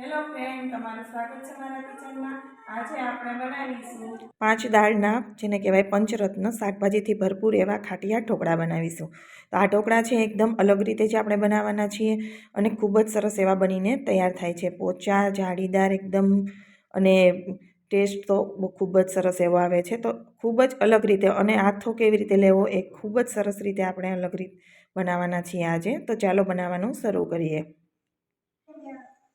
Hello friend તમારું સ્વાગત છે મારા કિચનમાં. આજે આપણે બનાવીશું પાંચ દાળના, જેને કહેવાય પંચરત્ન, શાકભાજીથી ભરપૂર એવા ખાટિયા ઢોકળા બનાવીશું. તો આ ઢોકળા છે એકદમ અલગ રીતે જે આપણે બનાવવાના છીએ અને ખૂબ જ સરસ એવા બનીને તૈયાર થાય છે. પોચા, જાળીદાર એકદમ અને ટેસ્ટ તો ખૂબ જ સરસ એવો આવે છે. તો ખૂબ જ અલગ રીતે અને હાથો કેવી રીતે લેવો એ ખૂબ જ સરસ રીતે આપણે અલગ રીતે બનાવવાના છીએ આજે. તો ચાલો બનાવવાનું શરૂ કરીએ.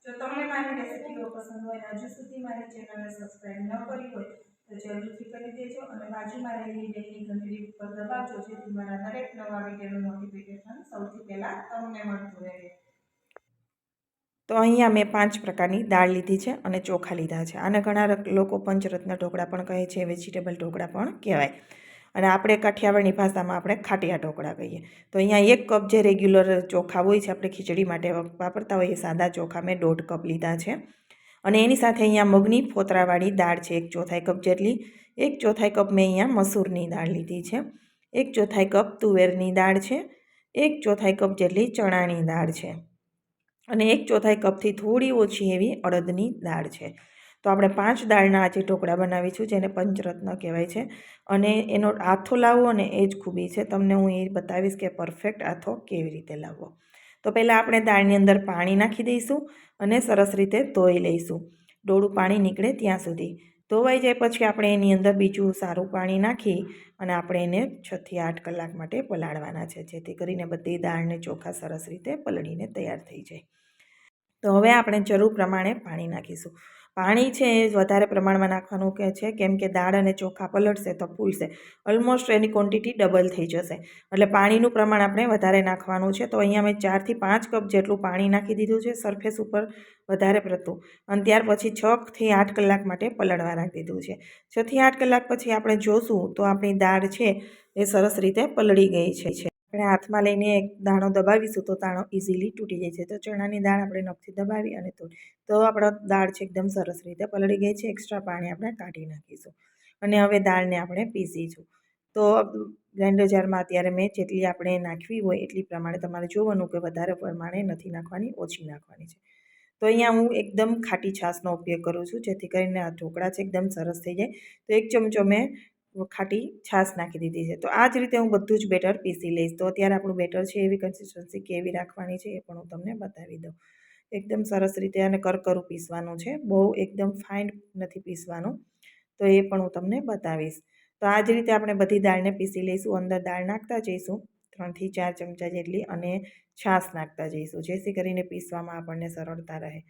જો તમને મારી રેસિપીઓ પસંદ હોય, હજુ સુધી મારી ચેનલને સબસ્ક્રાઈબ ન કરી હોય, તો જરૂરથી કરી દેજો અને બાજુમાં રહેલી બેલની ઘંટડી ઉપર દબાવજો, જેથી મારા દરેક નવા વિડીયોનું નોટિફિકેશન સૌથી પહેલાં તમને મળતું રહે. તો અહીંયા મેં પાંચ પ્રકારની દાળ લીધી છે અને ચોખા લીધા છે. આને ઘણા લોકો પંચરત્ન ઢોકળા પણ કહે છે વેજીટેબલ ઢોકળા પણ કહેવાય. અને આપણે કાઠિયાવાડની ભાષામાં આપણે ખાટિયા ઢોકળા કહીએ. તો અહીંયા એક કપ જે રેગ્યુલર ચોખા હોય છે, આપણે ખીચડી માટે વાપરતા હોઈએ, સાદા ચોખા મેં દોઢ કપ લીધા છે. અને એની સાથે અહીંયા મગની ફોતરાવાળી દાળ છે, એક ચોથાઈ કપ જેટલી. એક ચોથાઈ કપ મેં અહીંયા મસૂરની દાળ લીધી છે. એક ચોથાઈ કપ તુવેરની દાળ છે. એક ચોથાઈ કપ જેટલી ચણાની દાળ છે. અને એક ચોથાઈ કપથી થોડી ઓછી એવી અડદની દાળ છે. તો આપણે પાંચ દાળના આજે ઢોકળા બનાવીશું જેને પંચરત્ન કહેવાય છે, અને એનો આથો લાવવો ને એ જ ખૂબી છે. તમને હું એ બતાવીશ કે પરફેક્ટ આથો કેવી રીતે લાવવો. તો પહેલાં આપણે દાળની અંદર પાણી નાખી દઈશું અને સરસ રીતે ધોઈ લઈશું. ડોળું પાણી નીકળે ત્યાં સુધી. ધોવાઈ જાય પછી આપણે એની અંદર બીજું સારું પાણી નાખી અને આપણે એને છથી આઠ કલાક માટે પલાળવાના છે, જેથી કરીને બધી દાળને ચોખા સરસ રીતે પલળીને તૈયાર થઈ જાય. તો હવે આપણે જરૂર પ્રમાણે પાણી નાખીશું. પાણી છે એ વધારે પ્રમાણમાં નાખવાનું કે છે. કેમ કે દાળ અને ચોખા પલળશે તો ફૂલશે. ઓલમોસ્ટ એની ક્વોન્ટિટી ડબલ થઈ જશે. એટલે પાણીનું પ્રમાણ આપણે વધારે નાખવાનું છે. તો અહીંયા મેં ચારથી પાંચ કપ જેટલું પાણી નાખી દીધું છે સરફેસ ઉપર વધારે પડતું. અને ત્યાર પછી છથી આઠ કલાક માટે પલળવા રાખી દીધું છે. છથી આઠ કલાક પછી આપણે જોશું તો આપણી દાળ છે એ સરસ રીતે પલળી ગઈ છે. આપણે હાથમાં લઈને એક દાણો દબાવીશું તો દાણો ઇઝીલી તૂટી જાય છે. તો ચણાની દાળ આપણે નખથી દબાવી અને તો તો આપણો દાળ છે એકદમ સરસ રીતે પલળી ગઈ છે. એક્સ્ટ્રા પાણી આપણે કાઢી નાખીશું અને હવે દાળને આપણે પીસીશું. તો ગ્રાઇન્ડર જારમાં અત્યારે મેં જેટલી આપણે નાખવી હોય એટલી પ્રમાણે તમારે જોવાનું કે વધારે પ્રમાણે નથી નાખવાની, ઓછી નાખવાની છે. તો અહીંયા હું એકદમ ખાટી છાશનો ઉપયોગ કરું છું જેથી કરીને આ ઢોકળા છે એકદમ સરસ થઈ જાય. તો એક ચમચો મેં ખાટી છાશ નાખી દીધી છે. તો આ જ રીતે હું બધું જ બેટર પીસી લઈશ. તો અત્યારે આપણું બેટર છે એવી કન્સિસ્ટન્સી કેવી રાખવાની છે એ પણ હું તમને બતાવી દઉં. એકદમ સરસ રીતે અને કરકરું પીસવાનું છે. બહુ એકદમ ફાઇન નથી પીસવાનું. તો એ પણ હું તમને બતાવીશ. તો આ જ રીતે આપણે બધી દાળને પીસી લઈશું. અંદર દાળ નાખતા જઈશું. ત્રણથી ચાર ચમચા જેટલી અને છાશ નાખતા જઈશું. જેથી કરીને પીસવામાં આપણને સરળતા રહે.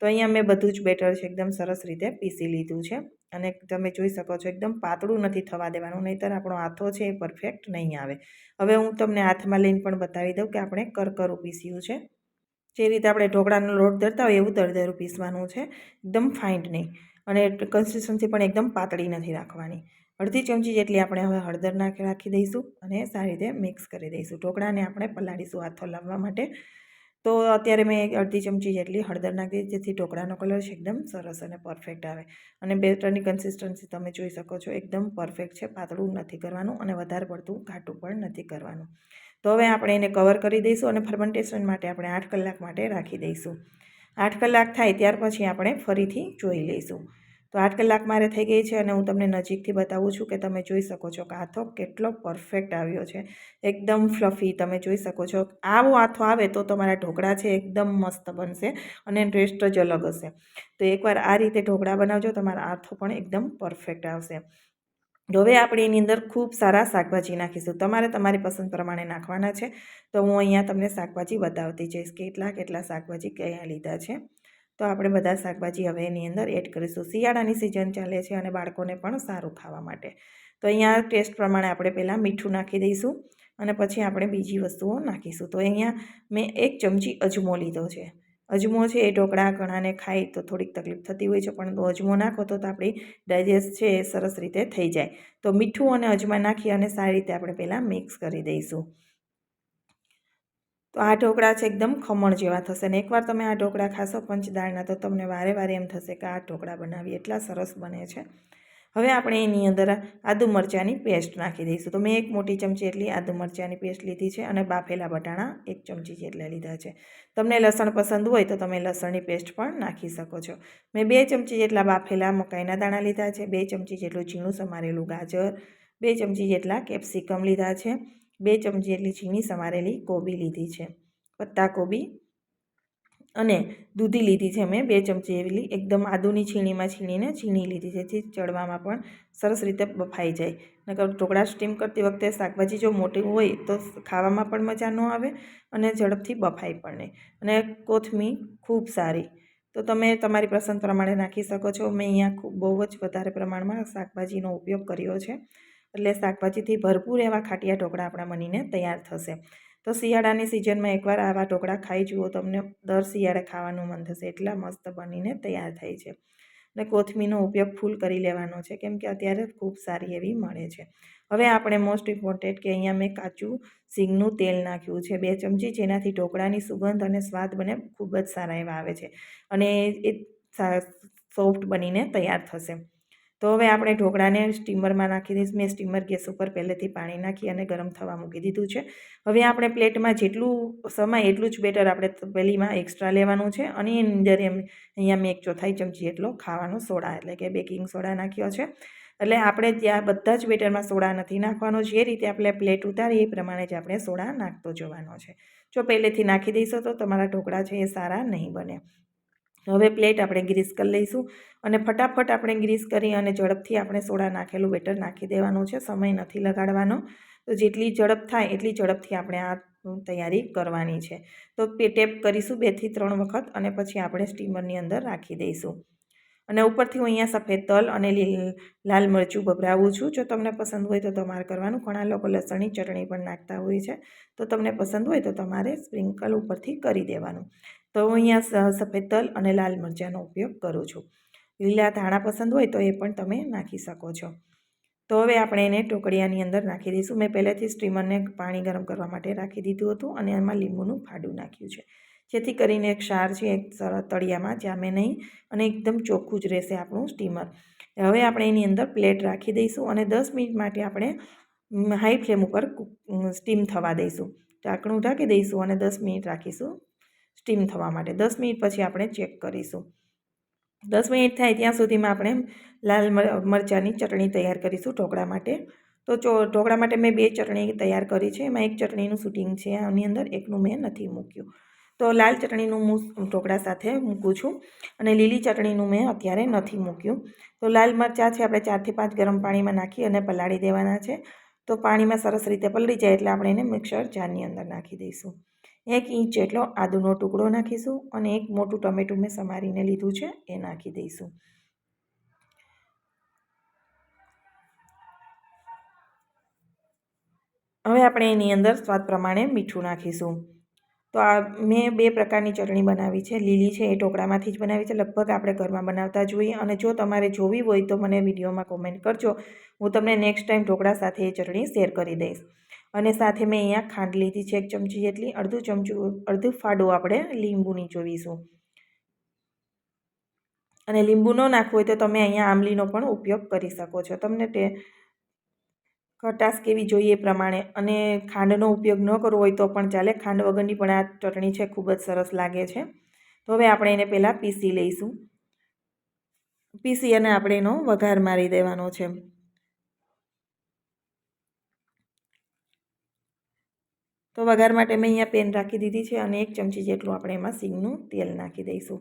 તો અહીંયા મેં બધું જ બેટર છે, એકદમ સરસ રીતે પીસી લીધું છે. અને તમે જોઈ શકો છો, એકદમ પાતળું નથી થવા દેવાનું, નહીંતર આપણો હાથો છે એ પરફેક્ટ નહીં આવે. હવે હું તમને હાથમાં લઈને પણ બતાવી દઉં કે આપણે કરકરું પીસ્યું છે. જે રીતે આપણે ઢોકળાનો લોટ ધરતા હોય એવું દરદરું પીસવાનું છે, એકદમ ફાઇન નહીં. અને કન્સિસ્ટન્સી પણ એકદમ પાતળી નથી રાખવાની. અડધી ચમચી જેટલી આપણે હવે હળદર નાખી રાખી દઈશું અને સારી રીતે મિક્સ કરી દઈશું. ઢોકળાને આપણે પલાળીશું હાથો લાવવા માટે. તો અત્યારે મેં અડધી ચમચી જેટલી હળદર નાખી જેથી ઢોકળાનો કલર છે એકદમ સરસ અને પરફેક્ટ આવે. અને બેટરની કન્સિસ્ટન્સી તમે જોઈ શકો છો, એકદમ પરફેક્ટ છે, પાતળું નથી કરવાનું અને વધારે પડતું ઘાટું પણ નથી કરવાનું. તો હવે આપણે એને કવર કરી દઈશું અને ફર્મેન્ટેશન માટે આપણે આઠ કલાક માટે રાખી દઈશું. આઠ કલાક થાય ત્યાર પછી આપણે ફરીથી જોઈ લઈશું. તો આઠ કલાક મારે થઈ ગઈ છે અને હું તમને નજીકથી બતાવું છું કે તમે જોઈ શકો છો કે આથો કેટલો પરફેક્ટ આવ્યો છે. એકદમ ફ્લફી તમે જોઈ શકો છો. આવો આથો આવે તો તમારા ઢોકળા છે એકદમ મસ્ત બનશે અને ટેસ્ટ જ અલગ હશે. તો એકવાર આ રીતે ઢોકળા બનાવજો, તમારા આથો પણ એકદમ પરફેક્ટ આવશે. હવે આપણે એની અંદર ખૂબ સારા શાકભાજી નાખીશું. તમારે તમારી પસંદ પ્રમાણે નાખવાના છે. તો હું અહીંયા તમને શાકભાજી બતાવતી જઈશ કેટલા કેટલા શાકભાજી કયા લીધા છે. તો આપણે બધા શાકભાજી હવે એની અંદર એડ કરીશું. શિયાળાની સિઝન ચાલે છે અને બાળકોને પણ સારું ખાવા માટે. તો અહીંયા ટેસ્ટ પ્રમાણે આપણે પહેલાં મીઠું નાખી દઈશું અને પછી આપણે બીજી વસ્તુઓ નાખીશું. તો અહીંયા મેં એક ચમચી અજમો લીધો છે. અજમો છે એ ઢોકળા ઘણાને ખાય તો થોડીક તકલીફ થતી હોય છે, પણ અજમો નાખો તો આપણી ડાયજેસ્ટ છે એ સરસ રીતે થઈ જાય. તો મીઠું અને અજમા નાખી અને સારી રીતે આપણે પહેલાં મિક્સ કરી દઈશું. તો આ ઢોકળા છે એકદમ ખમણ જેવા થશે ને એકવાર તમે આ ઢોકળા ખાશો પંચદાળના, તો તમને વારે વારે એમ થશે કે આ ઢોકળા બનાવી એટલા સરસ બને છે. હવે આપણે એની અંદર આદુ મરચાંની પેસ્ટ નાખી દઈશું. તો મેં એક મોટી ચમચી એટલી આદુ મરચાંની પેસ્ટ લીધી છે અને બાફેલા બટાણા એક ચમચી જેટલા લીધા છે. તમને લસણ પસંદ હોય તો તમે લસણની પેસ્ટ પણ નાખી શકો છો. મેં બે ચમચી જેટલા બાફેલા મકાઈના દાણા લીધા છે, બે ચમચી જેટલું ઝીણું સમારેલું ગાજર, બે ચમચી જેટલા કેપ્સિકમ લીધા છે. બે ચમચી જેટલી ઝીણી સમારેલી કોબી લીધી છે. પત્તા કોબી અને દૂધી લીધી છે મેં બે ચમચી એવી એકદમ આદુની છીણીમાં છીણીને છીણી લીધી છે, જેથી ચડવામાં પણ સરસ રીતે બફાઈ જાય. નકર ઢોકળા સ્ટીમ કરતી વખતે શાકભાજી જો મોટી હોય તો ખાવામાં પણ મજા ન આવે અને ઝડપથી બફાઈ પણ નહીં. અને કોથમીર ખૂબ સારી. તો તમે તમારી પસંદ પ્રમાણે નાખી શકો છો. મેં અહીંયા ખૂબ બહુ જ વધારે પ્રમાણમાં શાકભાજીનો ઉપયોગ કર્યો છે. એટલે શાકભાજીથી ભરપૂર એવા ખાટિયા ઢોકળા આપણા બનીને તૈયાર થશે. તો શિયાળાની સિઝનમાં એકવાર આવા ઢોકળા ખાઈ જુઓ, તમને દર શિયાળે ખાવાનું મન થશે. એટલા મસ્ત બનીને તૈયાર થાય છે. અને કોથમીરનો ઉપયોગ ફૂલ કરી લેવાનો છે, કેમ કે અત્યારે ખૂબ સારી એવી મળે છે. હવે આપણે મોસ્ટ ઇમ્પોર્ટન્ટ કે અહીંયા મેં કાચું સિંગનું તેલ નાખ્યું છે. બે ચમચી જેનાથી ઢોકળાની સુગંધ અને સ્વાદ બને ખૂબ જ સારા એવા આવે છે. અને એ સોફ્ટ બનીને તૈયાર થશે. તો હવે આપણે ઢોકળાને સ્ટીમરમાં નાખી દઈશું. મેં સ્ટીમર ગેસ ઉપર પહેલેથી પાણી નાખી અને ગરમ થવા મૂકી દીધું છે. હવે આપણે પ્લેટમાં જેટલું સમાય એટલું જ બેટર આપણે પહેલીમાં એક્સ્ટ્રા લેવાનું છે અને એની અંદર એમ અહીંયા મેં એક ચોથાઈ ચમચી એટલો ખાવાનો સોડા એટલે કે બેકિંગ સોડા નાખ્યો છે. એટલે આપણે ત્યાં બધા જ બેટરમાં સોડા નથી નાખવાનો. જે રીતે આપણે પ્લેટ ઉતારીએ એ પ્રમાણે જ આપણે સોડા નાખતો જવાનો છે. જો પહેલેથી નાખી દઈશું તો તમારા ઢોકળા છે એ સારા નહીં બને. હવે પ્લેટ આપણે ગ્રીસ કરી લઈશું અને ફટાફટ આપણે ગ્રીસ કરી અને ઝડપથી આપણે સોડા નાખેલું બેટર નાખી દેવાનું છે. સમય નથી લગાડવાનો. તો જેટલી ઝડપ થાય એટલી ઝડપથી આપણે આ તૈયારી કરવાની છે. તો ટેપ કરીશું બેથી ત્રણ વખત અને પછી આપણે સ્ટીમરની અંદર રાખી દઈશું. અને ઉપરથી હું અહીંયા સફેદ તલ અને લાલ મરચું ભભરાવું છું. જો તમને પસંદ હોય તો તમારે કરવાનું. ઘણા લોકો લસણની ચટણી પણ નાખતા હોય છે. તો તમને પસંદ હોય તો તમારે સ્પ્રિંકલ ઉપરથી કરી દેવાનું. તો હું અહીંયા સફેદ તલ અને લાલ મરચાંનો ઉપયોગ કરું છું. લીલા ધાણા પસંદ હોય તો એ પણ તમે નાખી શકો છો. તો હવે આપણે એને ટોકડિયાની અંદર નાખી દઈશું. મેં પહેલેથી સ્ટીમરને પાણી ગરમ કરવા માટે રાખી દીધું હતું અને એમાં લીંબુનું ફાડું નાખ્યું છે. જેથી કરીને એક ક્ષાર છે, એક તળિયામાં જામે નહીં અને એકદમ ચોખ્ખું જ રહેશે આપણું સ્ટીમર. હવે આપણે એની અંદર પ્લેટ રાખી દઈશું અને દસ મિનિટ માટે આપણે હાઈ ફ્લેમ ઉપર સ્ટીમ થવા દઈશું. ઢાંકણું ઢાંકી દઈશું અને દસ મિનિટ રાખીશું. સ્ટીમ થવા માટે. દસ મિનિટ પછી આપણે ચેક કરીશું. દસ મિનિટ થાય ત્યાં સુધીમાં આપણે લાલ મરચાંની ચટણી તૈયાર કરીશું ઢોકળા માટે. તો ચો, ઢોકળા માટે મેં બે ચટણી તૈયાર કરી છે. એમાં એક ચટણીનું શૂટિંગ છે. આની અંદર એકનું મેં નથી મૂક્યું. તો લાલ ચટણીનું હું ઢોકળા સાથે મૂકું છું અને લીલી ચટણીનું મેં અત્યારે નથી મૂક્યું. તો લાલ મરચાં છે આપણે ચારથી પાંચ ગરમ પાણીમાં નાખી અને પલાળી દેવાના છે. તો પાણીમાં સરસ રીતે પલળી જાય એટલે આપણે એને મિક્સર જારની અંદર નાખી દઈશું. એક ઇંચ જેટલો આદુનો ટુકડો નાખીશું અને એક મોટું ટમેટું મેં સમારીને લીધું છે, એ નાખી દઈશું. હવે આપણે એની અંદર સ્વાદ પ્રમાણે મીઠું નાખીશું. તો આ મેં બે પ્રકારની ચટણી બનાવી છે, લીલી છે એ ટોકડામાંથી જ બનાવી છે, લગભગ આપણે ઘરમાં બનાવતા જોઈએ અને જો તમારે જોવી હોય તો મને વિડીયોમાં કોમેન્ટ કરજો. હું તમને નેક્સ્ટ ટાઈમ ઢોકળા સાથે એ ચટણી શેર કરી દઈશ. અને સાથે મેં અહીંયા ખાંડ લીધી છે, એક ચમચી જેટલી, અડધું ચમચું, અડધું ફાડું આપણે લીંબુની જોઈશું અને લીંબુ ન નાખવું હોય તો તમે અહીંયા આંબલીનો પણ ઉપયોગ કરી શકો છો. તમને તે ખટાશ કેવી જોઈએ એ પ્રમાણે. અને ખાંડનો ઉપયોગ ન કરવો હોય તો પણ ચાલે. ખાંડ વગરની પણ આ ચટણી છે, ખૂબ જ સરસ લાગે છે. તો હવે આપણે એને પહેલાં પીસી લઈશું. પીસી અને આપણે એનો વઘાર મારી દેવાનો છે. તો વઘાર માટે મેં અહીંયા પેન રાખી દીધી છે અને એક ચમચી જેટલું આપણે એમાં સિંગનું તેલ નાખી દઈશું.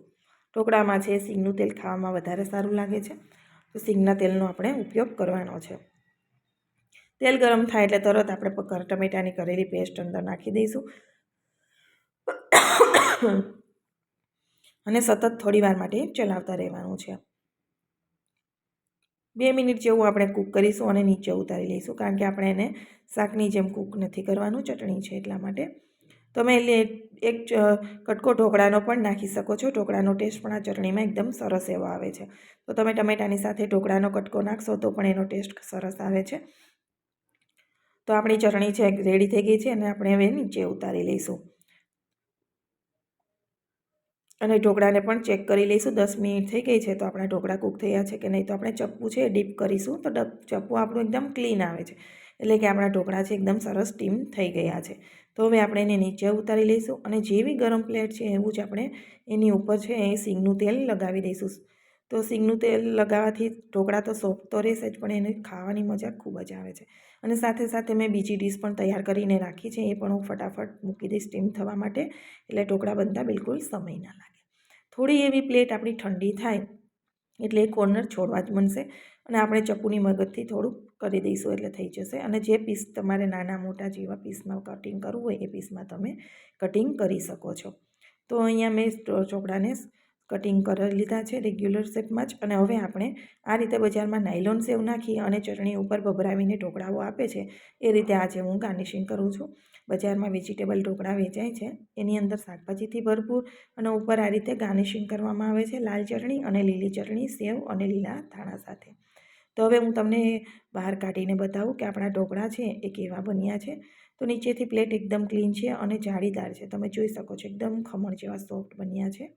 ઢોકળામાં છે સિંગનું તેલ ખાવામાં વધારે સારું લાગે છે. તો સિંગના તેલનો આપણે ઉપયોગ કરવાનો છે. તેલ ગરમ થાય એટલે તરત આપણે ટમેટાની કરેલી પેસ્ટ અંદર નાખી દઈશું. અને સતત થોડી વાર માટે ચલાવતા રહેવાનું છે. બે મિનિટ જેવું આપણે કૂક કરીશું અને નીચે ઉતારી લઈશું, કારણ કે આપણે એને શાકની જેમ કૂક નથી કરવાનું, ચટણી છે એટલા માટે. તમે એક કટકો ઢોકળાનો પણ નાખી શકો છો, ઢોકળાનો ટેસ્ટ પણ આ ચટણીમાં એકદમ સરસ એવો આવે છે. તો તમે ટમેટાની સાથે ઢોકળાનો કટકો નાખશો તો પણ એનો ટેસ્ટ સરસ આવે છે. તો આપણી ચટણી છે, રેડી થઈ ગઈ છે અને આપણે હવે નીચે ઉતારી લઈશું. અને ઢોકળાને પણ ચેક કરી લઈશું. દસ મિનિટ થઈ ગઈ છે તો આપણા ઢોકળા કૂક થયા છે કે નહીં તો આપણે ચપ્પુ છે ડીપ કરીશું. તો ચપ્પુ આપણું એકદમ ક્લીન આવે છે. એટલે કે આપણા ઢોકળા છે એકદમ સરસ સ્ટીમ થઈ ગયા છે. તો હવે આપણે એને નીચે ઉતારી લઈશું અને જેવી ગરમ પ્લેટ છે એવું જ આપણે એની ઉપર છે એ સિંગનું તેલ લગાવી દઈશું. તો સિંગનું તેલ લગાવવાથી ઢોકળા તો સોફ્ટ તો રહેશે જ, પણ એને ખાવાની મજા ખૂબ જ આવે છે. અને સાથે સાથે મેં બીજી ડીશ પણ તૈયાર કરીને રાખી છે, એ પણ હું ફટાફટ મૂકી દઈશ સ્ટીમ થવા માટે. એટલે ઢોકળા બનતા બિલકુલ સમય ના લાગે. થોડી એવી પ્લેટ આપણી ઠંડી થાય, એટલે એ કોર્નર છોડવા જ બનશે. અને આપણે ચપ્પુની મદદથી થોડુંક કરી દઈશું એટલે થઈ જશે. અને જે પીસ તમારે નાના મોટા જેવા પીસમાં કટિંગ કરવું હોય એ પીસમાં તમે કટિંગ કરી શકો છો. તો અહીંયા મેં ચોકડાને કટિંગ કરી લીધા છે રેગ્યુલર શેપમાં જ અને હવે આપણે આ રીતે બજારમાં નાયલોન સેવ નાખી અને ચટણી ઉપર ભભરાવીને ઢોકળાઓ આપે છે. એ રીતે આજે હું ગાર્નિશિંગ કરું છું. બજારમાં વેજીટેબલ ઢોકળા વેચાય છે. એની અંદર શાકભાજીથી ભરપૂર અને ઉપર આ રીતે ગાર્નિશિંગ કરવામાં આવે છે. લાલ ચટણી અને લીલી ચટણી, સેવ અને લીલા ધાણા સાથે. તો હવે હું તમને બહાર કાઢીને બતાવું કે આપણા ઢોકળા છે એ કેવા બન્યા છે. તો નીચેથી પ્લેટ એકદમ ક્લીન છે અને જાળીદાર છે. તમે જોઈ શકો છો એકદમ ખમણ જેવા સોફ્ટ બન્યા છે.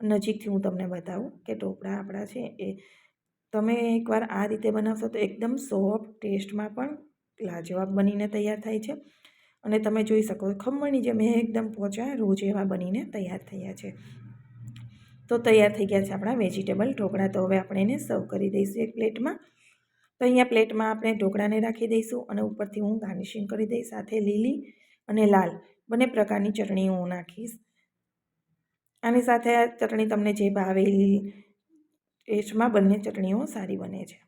નજીકથી હું તમને બતાવું કે ઢોકળા આપણા છે એ તમે એકવાર આ રીતે બનાવશો તો એકદમ સોફ્ટ ટેસ્ટમાં પણ લાજવાબ બનીને તૈયાર થાય છે. અને તમે જોઈ શકો ખમણની એ એકદમ પોચા રોજ એવા બનીને તૈયાર થયા છે. તો તૈયાર થઈ ગયા છે આપણા વેજીટેબલ ઢોકળા. તો હવે આપણે એને સર્વ કરી દઈશું એક પ્લેટમાં. તો અહીંયા પ્લેટમાં આપણે ઢોકળાને રાખી દઈશું અને ઉપરથી હું ગાર્નિશિંગ કરી દઈશ. સાથે લીલી અને લાલ, બંને પ્રકારની ચટણી હું નાખીશ. આની સાથે આ ચટણી તમને જે ભાવેલી ટેસ્ટમાં બંને ચટણીઓ સારી બને છે.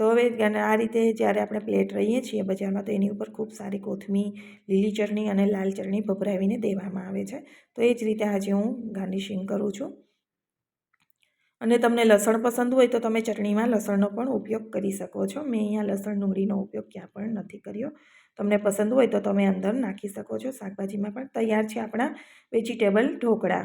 તો હવે આ રીતે જ્યારે આપણે પ્લેટ રહીએ છીએ બજારમાં, તો એની ઉપર ખૂબ સારી કોથમી લીલી ચટણી અને લાલ ચટણી ભભરાવીને દેવામાં આવે છે. તો એ જ રીતે આજે હું ગાર્નિશિંગ કરું છું. અને તમને લસણ પસંદ હોય તો તમે ચટણીમાં લસણનો પણ ઉપયોગ કરી શકો છો. મેં અહીંયા લસણ ડુંગળીનો ઉપયોગ ક્યાં પણ નથી કર્યો. તમને પસંદ હોય તો તમે અંદર નાખી શકો છો. શાકભાજીમાં પણ તૈયાર છે આપણા વેજીટેબલ ઢોકળા.